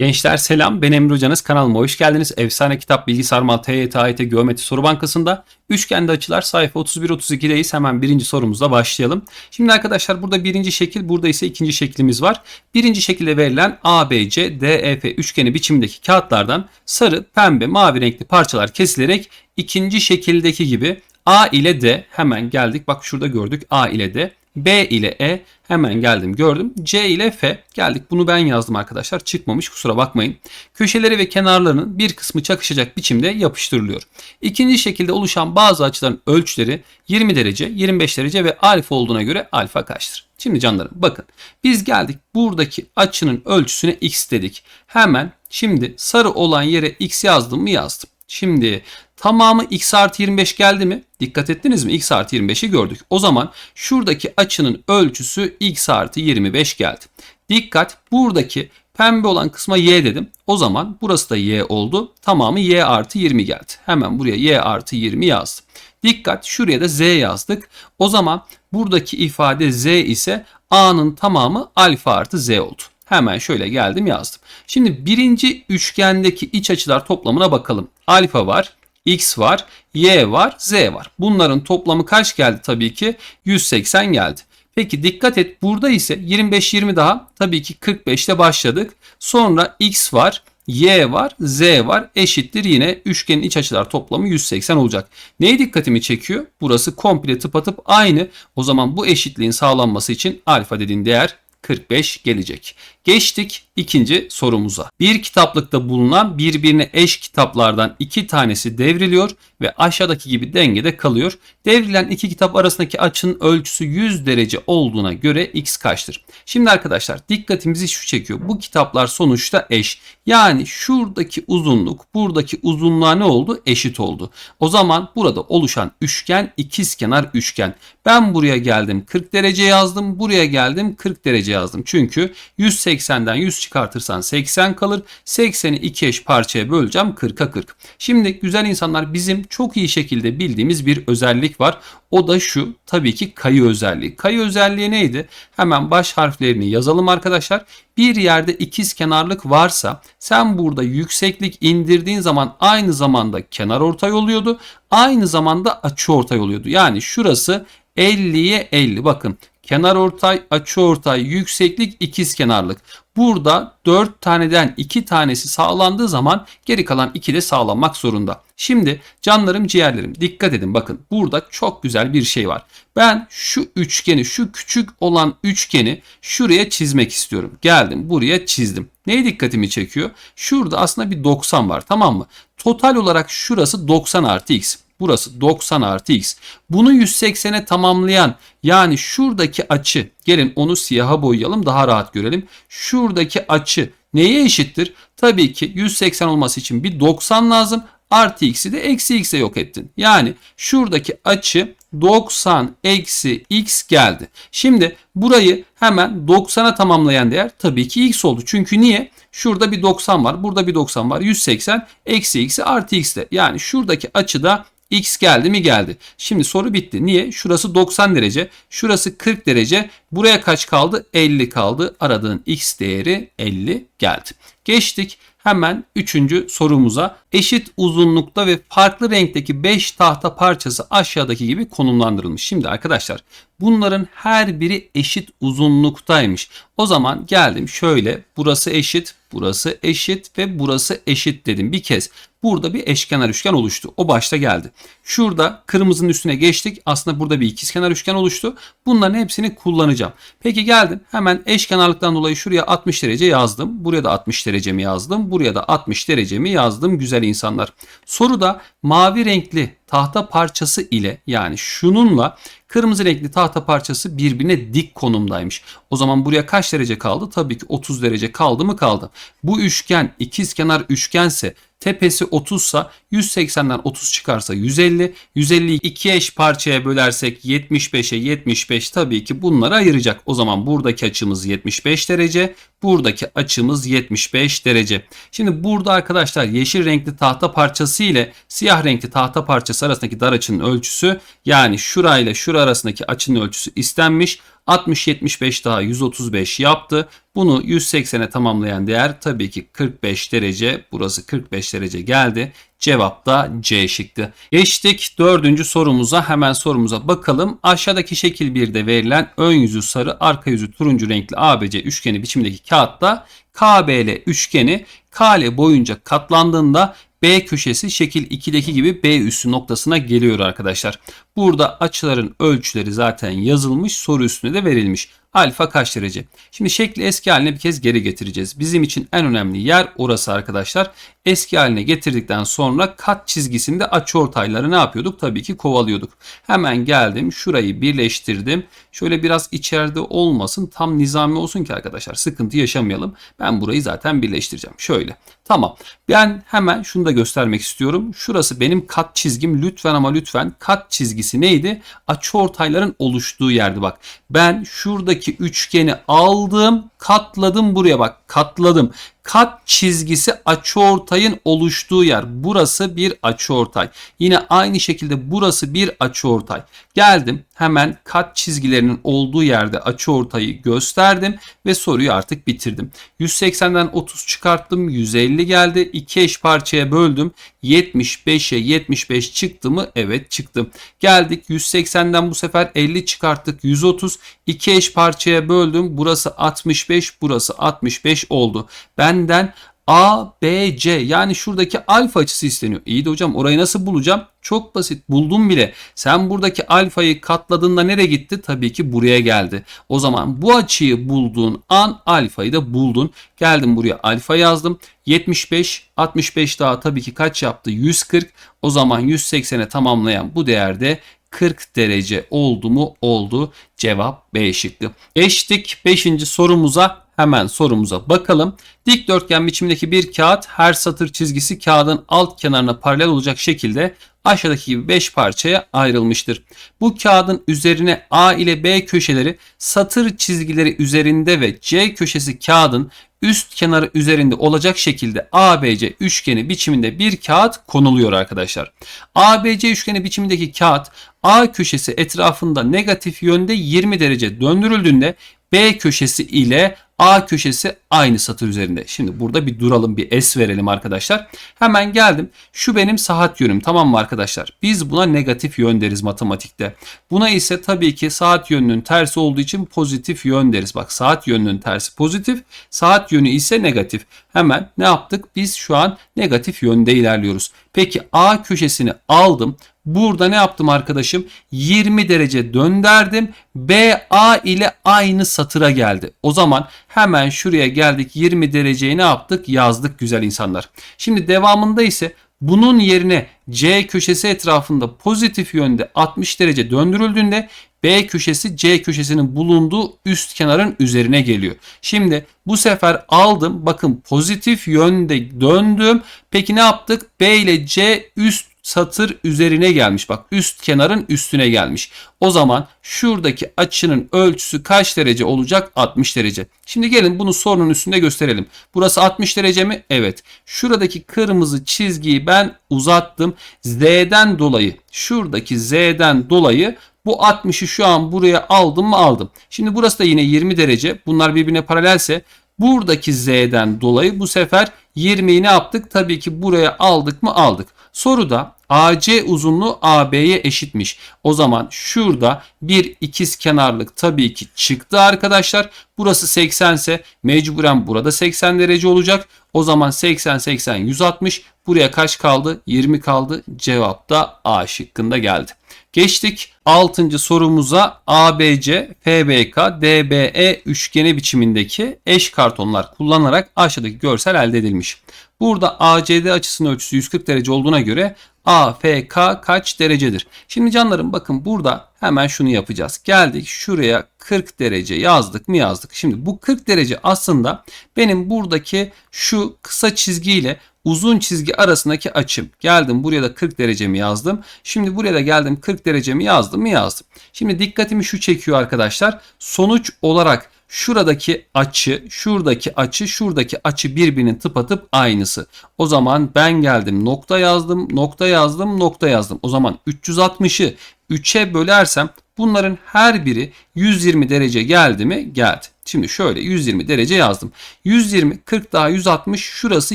Gençler selam ben Emre Hocanız kanalıma hoş geldiniz. Efsane kitap bilgisayar mal TYT AYT Geometri Soru Bankası'nda üçgende açılar sayfa 31-32'deyiz. Hemen birinci sorumuzla başlayalım. Şimdi arkadaşlar burada birinci şekil burada ise ikinci şeklimiz var. Birinci şekilde verilen ABC, DEF üçgeni biçimindeki kağıtlardan sarı, pembe, mavi renkli parçalar kesilerek ikinci şekildeki gibi A ile D hemen geldik. Bak şurada gördük A ile D. B ile E hemen geldim gördüm. C ile F geldik. Bunu ben yazdım arkadaşlar. Çıkmamış kusura bakmayın. Köşeleri ve kenarlarının bir kısmı çakışacak biçimde yapıştırılıyor. İkinci şekilde oluşan bazı açıların ölçüleri 20 derece, 25 derece ve alfa olduğuna göre alfa kaçtır? Şimdi canlarım bakın biz geldik buradaki açının ölçüsüne x dedik. Hemen şimdi sarı olan yere x yazdım mı yazdım. Şimdi tamamı x artı 25 geldi mi? Dikkat ettiniz mi? x artı 25'i gördük. O zaman şuradaki açının ölçüsü x artı 25 geldi. Dikkat buradaki pembe olan kısma y dedim. O zaman burası da y oldu. Tamamı y artı 20 geldi. Hemen buraya y artı 20 yazdım. Dikkat şuraya da z yazdık. O zaman buradaki ifade z ise a'nın tamamı alfa artı z oldu. Hemen şöyle geldim yazdım. Şimdi birinci üçgendeki iç açılar toplamına bakalım. Alfa var, x var, y var, z var. Bunların toplamı kaç geldi tabii ki? 180 geldi. Peki dikkat et burada ise 25-20 daha tabii ki 45'te başladık. Sonra x var, y var, z var eşittir yine üçgenin iç açılar toplamı 180 olacak. Neye dikkatimi çekiyor? Burası komple tıpatıp aynı. O zaman bu eşitliğin sağlanması için alfa dediğin değer 45 gelecek. Geçtik ikinci sorumuza. Bir kitaplıkta bulunan birbirine eş kitaplardan iki tanesi devriliyor ve aşağıdaki gibi dengede kalıyor. Devrilen iki kitap arasındaki açının ölçüsü 100 derece olduğuna göre x kaçtır? Şimdi arkadaşlar dikkatimizi şu çekiyor. Bu kitaplar sonuçta eş. Yani şuradaki uzunluk buradaki uzunluğa ne oldu? Eşit oldu. O zaman burada oluşan üçgen ikizkenar üçgen. Ben buraya geldim 40 derece yazdım. Buraya geldim 40 derece yazdım. Çünkü 180'den 100 çıkartırsan 80 kalır. 80'i iki eş parçaya böleceğim 40'a 40. Şimdi güzel insanlar bizim çok iyi şekilde bildiğimiz bir özellik var. O da şu tabii ki kayı özelliği. Kayı özelliği neydi? Hemen baş harflerini yazalım arkadaşlar. Bir yerde ikiz kenarlık varsa sen burada yükseklik indirdiğin zaman aynı zamanda kenar ortay oluyordu. Aynı zamanda açı ortay oluyordu. Yani şurası 50'ye 50 bakın kenar ortay, açı ortay, yükseklik ikiz kenarlık. Burada 4 taneden 2 tanesi sağlandığı zaman geri kalan 2 de sağlanmak zorunda. Şimdi canlarım ciğerlerim dikkat edin bakın burada çok güzel bir şey var. Ben şu üçgeni şu küçük olan üçgeni şuraya çizmek istiyorum. Geldim buraya çizdim. Neye dikkatimi çekiyor? Şurada aslında bir 90 var tamam mı? Total olarak şurası 90 artı x. Burası 90 artı x. Bunu 180'e tamamlayan yani şuradaki açı gelin onu siyaha boyayalım daha rahat görelim. Şuradaki açı neye eşittir? Tabii ki 180 olması için bir 90 lazım. Artı x'i de eksi x'e yok ettin. Yani şuradaki açı 90 eksi x geldi. Şimdi burayı hemen 90'a tamamlayan değer tabii ki x oldu. Çünkü niye? Şurada bir 90 var. Burada bir 90 var. 180 eksi x'i artı x'te. Yani şuradaki açıda X geldi mi geldi. Şimdi soru bitti. Niye? Şurası 90 derece. Şurası 40 derece. Buraya kaç kaldı? 50 kaldı. Aradığın X değeri 50 geldi. Geçtik hemen üçüncü sorumuza. Eşit uzunlukta ve farklı renkteki 5 tahta parçası aşağıdaki gibi konumlandırılmış. Şimdi arkadaşlar bunların her biri eşit uzunluktaymış. O zaman geldim şöyle burası eşit, burası eşit ve burası eşit dedim bir kez. Burada bir eşkenar üçgen oluştu. O başta geldi. Şurada kırmızının üstüne geçtik. Aslında burada bir ikizkenar üçgen oluştu. Bunların hepsini kullanacağım. Peki geldim. Hemen eşkenarlıktan dolayı şuraya 60 derece yazdım. Buraya da 60 derecemi yazdım. Buraya da 60 derecemi yazdım güzel insanlar. Soruda mavi renkli tahta parçası ile yani şununla kırmızı renkli tahta parçası birbirine dik konumdaymış. O zaman buraya kaç derece kaldı? Tabii ki 30 derece kaldı mı kaldı. Bu üçgen ikizkenar üçgense tepesi 30 sa 180'den 30 çıkarsa 150. 150'yi 2 eş parçaya bölersek 75'e 75 tabii ki bunları ayıracak. O zaman buradaki açımız 75 derece. Buradaki açımız 75 derece. Şimdi burada arkadaşlar yeşil renkli tahta parçası ile siyah renkli tahta parçası tanesi arasındaki dar açının ölçüsü yani şurayla şura arasındaki açının ölçüsü istenmiş. 60-75 daha 135 yaptı. Bunu 180'e tamamlayan değer tabii ki 45 derece. Burası 45 derece geldi. Cevap da C şıktı. Geçtik dördüncü sorumuza. Hemen sorumuza bakalım. Aşağıdaki şekil 1'de verilen ön yüzü sarı, arka yüzü turuncu renkli ABC üçgeni biçimindeki kağıtta KBL üçgeni KL boyunca katlandığında B köşesi şekil 2'deki gibi B üssü noktasına geliyor arkadaşlar. Burada açıların ölçüleri zaten yazılmış soru üstüne de verilmiş. Alfa kaç derece? Şimdi şekli eski haline bir kez geri getireceğiz. Bizim için en önemli yer orası arkadaşlar. Eski haline getirdikten sonra kat çizgisinde açıortayları ne yapıyorduk? Tabii ki kovalıyorduk. Hemen geldim şurayı birleştirdim. Şöyle biraz içeride olmasın tam nizami olsun ki arkadaşlar sıkıntı yaşamayalım. Ben burayı zaten birleştireceğim. Şöyle. Tamam. Ben hemen şunu da göstermek istiyorum. Şurası benim kat çizgim. Lütfen ama lütfen kat çizgisi neydi? Açıortayların oluştuğu yerdi bak. Ben şuradaki üçgeni aldım, katladım buraya bak. Katladım kat çizgisi açıortayın oluştuğu yer. Burası bir açıortay. Yine aynı şekilde burası bir açıortay. Geldim hemen kat çizgilerinin olduğu yerde açıortayı gösterdim ve soruyu artık bitirdim. 180'den 30 çıkarttım. 150 geldi. 2 eş parçaya böldüm. 75'e 75 çıktı mı? Evet çıktı. Geldik 180'den bu sefer 50 çıkarttık. 130. 2 eş parçaya böldüm. Burası 65, burası 65 oldu. Benden A, B, C yani şuradaki alfa açısı isteniyor. İyi de hocam orayı nasıl bulacağım? Çok basit buldum bile. Sen buradaki alfayı katladığında nereye gitti? Tabii ki buraya geldi. O zaman bu açıyı bulduğun an alfayı da buldun. Geldim buraya alfa yazdım. 75, 65 daha tabii ki kaç yaptı? 140. O zaman 180'e tamamlayan bu değerde 40 derece oldu mu? Oldu. Cevap B şıkkı. Geçtik 5. sorumuza. Hemen sorumuza bakalım. Dikdörtgen biçimindeki bir kağıt her satır çizgisi kağıdın alt kenarına paralel olacak şekilde aşağıdaki gibi 5 parçaya ayrılmıştır. Bu kağıdın üzerine A ile B köşeleri satır çizgileri üzerinde ve C köşesi kağıdın üst kenarı üzerinde olacak şekilde ABC üçgeni biçiminde bir kağıt konuluyor arkadaşlar. ABC üçgeni biçimindeki kağıt A köşesi etrafında negatif yönde 20 derece döndürüldüğünde B köşesi ile A köşesi aynı satır üzerinde. Şimdi burada bir duralım bir S verelim arkadaşlar. Hemen geldim. Şu benim saat yönüm tamam mı arkadaşlar? Biz buna negatif yön deriz matematikte. Buna ise tabii ki saat yönünün tersi olduğu için pozitif yön deriz. Bak saat yönünün tersi pozitif, saat yönü ise negatif. Hemen ne yaptık? Biz şu an negatif yönde ilerliyoruz. Peki A köşesini aldım. Burada ne yaptım arkadaşım? 20 derece dönderdim. BA ile aynı satıra geldi. O zaman hemen şuraya geldik 20 dereceyi ne yaptık? Yazdık güzel insanlar. Şimdi devamında ise bunun yerine C köşesi etrafında pozitif yönde 60 derece döndürüldüğünde B köşesi C köşesinin bulunduğu üst kenarın üzerine geliyor. Şimdi bu sefer aldım. Bakın pozitif yönde döndüm. Peki ne yaptık? B ile C üst satır üzerine gelmiş. Bak üst kenarın üstüne gelmiş. O zaman şuradaki açının ölçüsü kaç derece olacak? 60 derece. Şimdi gelin bunu sorunun üstünde gösterelim. Burası 60 derece mi? Evet. Şuradaki kırmızı çizgiyi ben uzattım. Z'den dolayı şuradaki Z'den dolayı bu 60'ı şu an buraya aldım mı aldım. Şimdi burası da yine 20 derece. Bunlar birbirine paralelse buradaki Z'den dolayı bu sefer 20'yi ne yaptık? Tabii ki buraya aldık mı aldık. Soruda AC uzunluğu AB'ye eşitmiş. O zaman şurada bir ikiz kenarlık tabii ki çıktı arkadaşlar. Burası 80 ise mecburen burada 80 derece olacak. O zaman 80 80 160 buraya kaç kaldı? 20 kaldı. Cevap da A şıkkında geldi. Geçtik 6. sorumuza ABC, FBK, DBE üçgeni biçimindeki eş kartonlar kullanarak aşağıdaki görsel elde edilmiş. Burada ACD açısının ölçüsü 140 derece olduğuna göre AFK kaç derecedir? Şimdi canlarım bakın burada hemen şunu yapacağız. Geldik şuraya 40 derece yazdık mı yazdık. Şimdi bu 40 derece aslında benim buradaki şu kısa çizgiyle uzun çizgi arasındaki açım. Geldim buraya da 40 derecemi yazdım. Şimdi buraya da geldim 40 derecemi yazdım mı yazdım. Şimdi dikkatimi şu çekiyor arkadaşlar. Sonuç olarak şuradaki açı, şuradaki açı, şuradaki açı birbirinin tıpatıp aynısı. O zaman ben geldim nokta yazdım, nokta yazdım, nokta yazdım. O zaman 360'ı 3'e bölersem bunların her biri 120 derece geldi mi? Geldi. Şimdi şöyle 120 derece yazdım. 120, 40 daha 160 şurası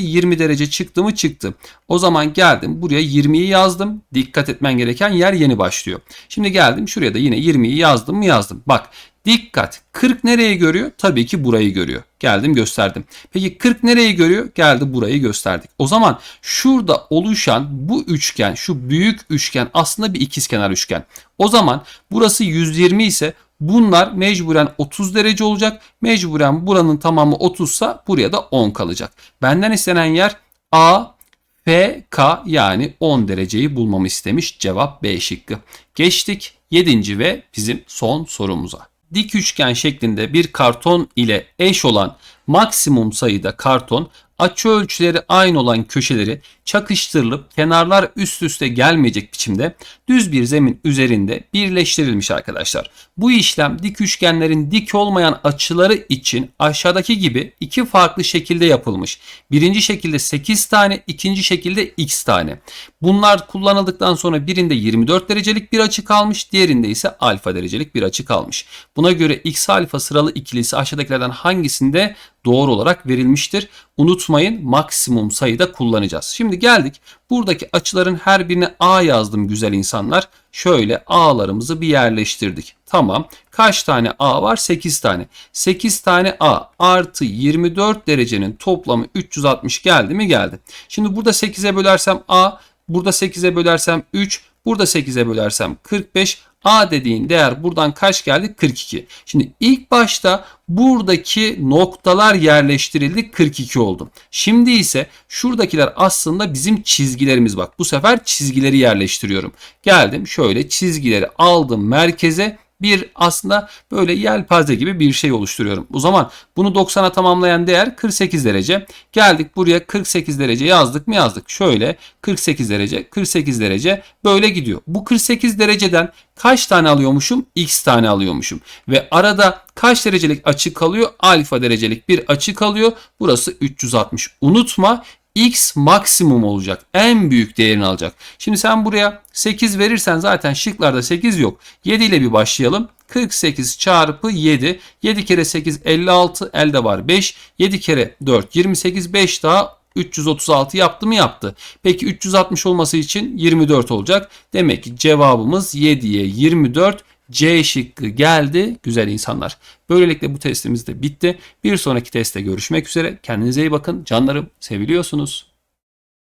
20 derece çıktı mı? Çıktı. O zaman geldim buraya 20'yi yazdım. Dikkat etmen gereken yer yeni başlıyor. Şimdi geldim şuraya da yine 20'yi yazdım mı? Yazdım. Bak Dikkat. 40 nereye görüyor? Tabii ki burayı görüyor. Geldim gösterdim. Peki 40 nereyi görüyor? Geldi burayı gösterdik. O zaman şurada oluşan bu üçgen, şu büyük üçgen aslında bir ikizkenar üçgen. O zaman burası 120 ise bunlar mecburen 30 derece olacak. Mecburen buranın tamamı 30 ise buraya da 10 kalacak. Benden istenen yer A, F, K yani 10 dereceyi bulmamı istemiş. Cevap B şıkkı. Geçtik 7. ve bizim son sorumuza dik üçgen şeklinde bir karton ile eş olan maksimum sayıda karton açı ölçüleri aynı olan köşeleri çakıştırılıp kenarlar üst üste gelmeyecek biçimde düz bir zemin üzerinde birleştirilmiş arkadaşlar. Bu işlem dik üçgenlerin dik olmayan açıları için aşağıdaki gibi iki farklı şekilde yapılmış. Birinci şekilde 8 tane, ikinci şekilde x tane. Bunlar kullanıldıktan sonra birinde 24 derecelik bir açı kalmış, diğerinde ise alfa derecelik bir açı kalmış. Buna göre x alfa sıralı ikilisi aşağıdakilerden hangisinde doğru olarak verilmiştir. Unutmayın maksimum sayıda kullanacağız. Şimdi geldik buradaki açıların her birine A yazdım güzel insanlar. Şöyle A'larımızı bir yerleştirdik. Tamam kaç tane A var? 8 tane. 8 tane A artı 24 derecenin toplamı 360 geldi mi? Geldi. Şimdi burada 8'e bölersem A, burada 8'e bölersem 3, burada 8'e bölersem 45, A dediğin değer buradan kaç geldi? 42. Şimdi ilk başta buradaki noktalar yerleştirildi 42 oldu. Şimdi ise şuradakiler aslında bizim çizgilerimiz bak. Bu sefer çizgileri yerleştiriyorum. Geldim şöyle çizgileri aldım merkeze bir aslında böyle yelpaze gibi bir şey oluşturuyorum. O zaman bunu 90'a tamamlayan değer 48 derece. Geldik buraya 48 derece yazdık mı yazdık. Şöyle 48 derece 48 derece böyle gidiyor. Bu 48 dereceden kaç tane alıyormuşum? X tane alıyormuşum. Ve arada kaç derecelik açı kalıyor? Alfa derecelik bir açı kalıyor. Burası 360. Unutma x maksimum olacak. En büyük değerini alacak. Şimdi sen buraya 8 verirsen zaten şıklarda 8 yok. 7 ile bir başlayalım. 48 çarpı 7. 7 kere 8 56 elde var 5. 7 kere 4 28 5 daha 336 yaptı mı yaptı. Peki 360 olması için 24 olacak. Demek ki cevabımız 7'ye 24 C şıkkı geldi güzel insanlar. Böylelikle bu testimiz de bitti. Bir sonraki testte görüşmek üzere. Kendinize iyi bakın. Canlarım seviliyorsunuz.